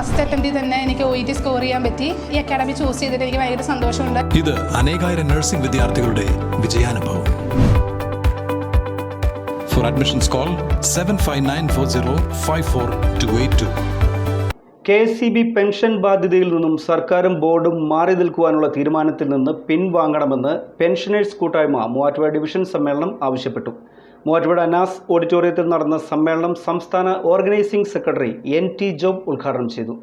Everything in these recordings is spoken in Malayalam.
ഫസ്റ്റ് അറ്റംപ്റ്റിൽ തന്നെ എനിക്ക് ഒ ടി സ്കോർ ചെയ്യാൻ പറ്റി. ഈ അക്കാഡമി ചൂസ് ചെയ്തിട്ട് എനിക്ക് ഭയങ്കര സന്തോഷമുണ്ട്. ഇത് അനേകായിരം നഴ്സിംഗ് വിദ്യാർത്ഥികളുടെ വിജയാനുഭവം. For admissions call seven five nine four zero five four two eight two K C B pension ബാധ്യതയിൽ നിന്നും സർക്കാരും ബോർഡും മാറി നിൽക്കുവാനുള്ള തീരുമാനത്തിൽ നിന്ന് പിൻവാങ്ങണമെന്ന് പെൻഷനേഴ്സ് കൂട്ടായ്മ മൂവാറ്റുപുഴ ഡിവിഷൻ സമ്മേളനം ആവശ്യപ്പെട്ടു. മൂവാറ്റുപുഴ അനാസ് ഓഡിറ്റോറിയത്തിൽ നടന്ന സമ്മേളനം സംസ്ഥാന organising secretary N T Job ഉദ്ഘാടനം ചെയ്തു.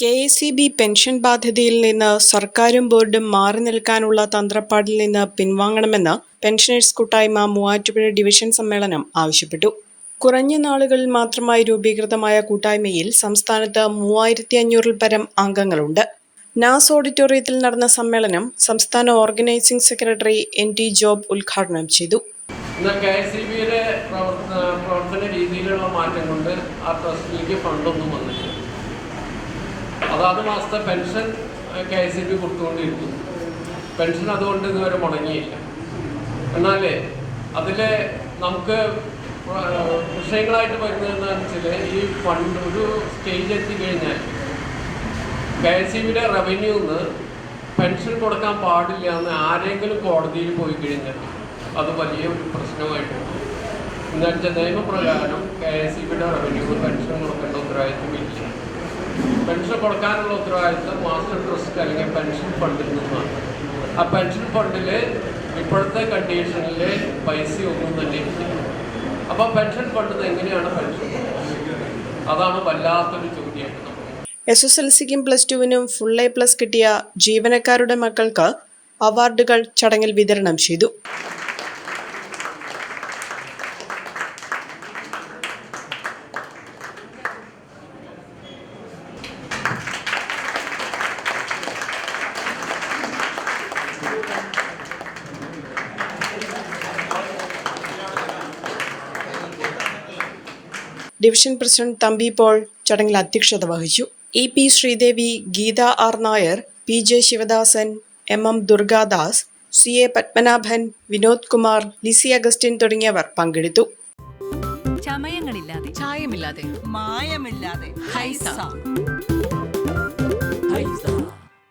K S C B pension ബാധ്യതയിൽ നിന്ന് സർക്കാരും ബോർഡും മാറി നിൽക്കാനുള്ള തന്ത്രപ്പാടിൽ നിന്ന് പിൻവാങ്ങണമെന്ന് പെൻഷനേഴ്സ് കൂട്ടായ്മ മൂവാറ്റുപുഴ ഡിവിഷൻ സമ്മേളനം ആവശ്യപ്പെട്ടു. കുറഞ്ഞ നാളുകളിൽ മാത്രമായി രൂപീകൃതമായ കൂട്ടായ്മയിൽ സംസ്ഥാനത്ത് മൂവായിരത്തി അഞ്ഞൂറിൽ പരം അംഗങ്ങളുണ്ട്. നാസ് ഓഡിറ്റോറിയത്തിൽ നടന്ന സമ്മേളനം സംസ്ഥാന organising secretary N T Job ഉദ്ഘാടനം ചെയ്തു. എന്നാൽ കെ എസ് സി ബിയുടെ പ്രവർത്തന പ്രവർത്തന രീതിയിലുള്ള മാറ്റം കൊണ്ട് ആ ട്രസ്റ്റിലേക്ക് ഫണ്ടൊന്നും വന്നില്ല അതാത് മാസത്തെ pension K S C B കൊടുത്തുകൊണ്ടിരിക്കുന്നു. Pension അതുകൊണ്ട് ഇതുവരെ മുടങ്ങിയില്ല. എന്നാൽ അതിൽ നമുക്ക് വിഷയങ്ങളായിട്ട് വരുന്നതെന്ന് വെച്ചാൽ ഈ ഫണ്ട് ഒരു സ്റ്റേജ് എത്തിക്കഴിഞ്ഞാൽ കെ എസ് സി ബിയുടെ റവന്യൂന്ന് പെൻഷൻ കൊടുക്കാൻ പാടില്ല എന്ന് ആരെങ്കിലും കോടതിയിൽ പോയി കഴിഞ്ഞാൽ അത് വലിയ ഒരു പ്രശ്നമായിട്ടുണ്ട് എന്നുവെച്ചാൽ നിയമപ്രകാരം കെ എസ് സി ബിയുടെ റവന്യൂ പെൻഷൻ കൊടുക്കേണ്ട ഉത്തരവാദിത്വമില്ല പെൻഷൻ കൊടുക്കാനുള്ള ഉത്തരവാദിത്വം മാസ്റ്റർ ട്രസ്റ്റ് അല്ലെങ്കിൽ പെൻഷൻ ഫണ്ടിൽ നിന്നാണ് ആ പെൻഷൻ ഫണ്ടിൽ ഇപ്പോഴത്തെ കണ്ടീഷനിൽ പൈസ ഒന്നും തന്നെ അപ്പോൾ പെൻഷൻ ഫണ്ട് എങ്ങനെയാണ് പെൻഷൻ അതാണ് വല്ലാത്തൊരു ചോദ്യമായിട്ട് എസ് എസ് എൽ സിക്കും പ്ലസ് ടുവിനും ഫുൾ എ പ്ലസ് കിട്ടിയ ജീവനക്കാരുടെ മക്കൾക്ക് അവാർഡുകൾ ചടങ്ങിൽ വിതരണം ചെയ്തു. ഡിവിഷൻ പ്രസിഡന്റ് തമ്പി പോൾ ചടങ്ങിൽ അധ്യക്ഷത വഹിച്ചു. E P Sreedevi Geetha R Nair P J Sivadasan M M Durgadas C A Padmanabhan Vinod Kumar Lissy Augustine തുടങ്ങിയവർ പങ്കെടുത്തു. ചമയങ്ങളില്ലാതെ. ചായമില്ലാതെ. മായമില്ലാതെ. ഹൈസ. ഹൈസ.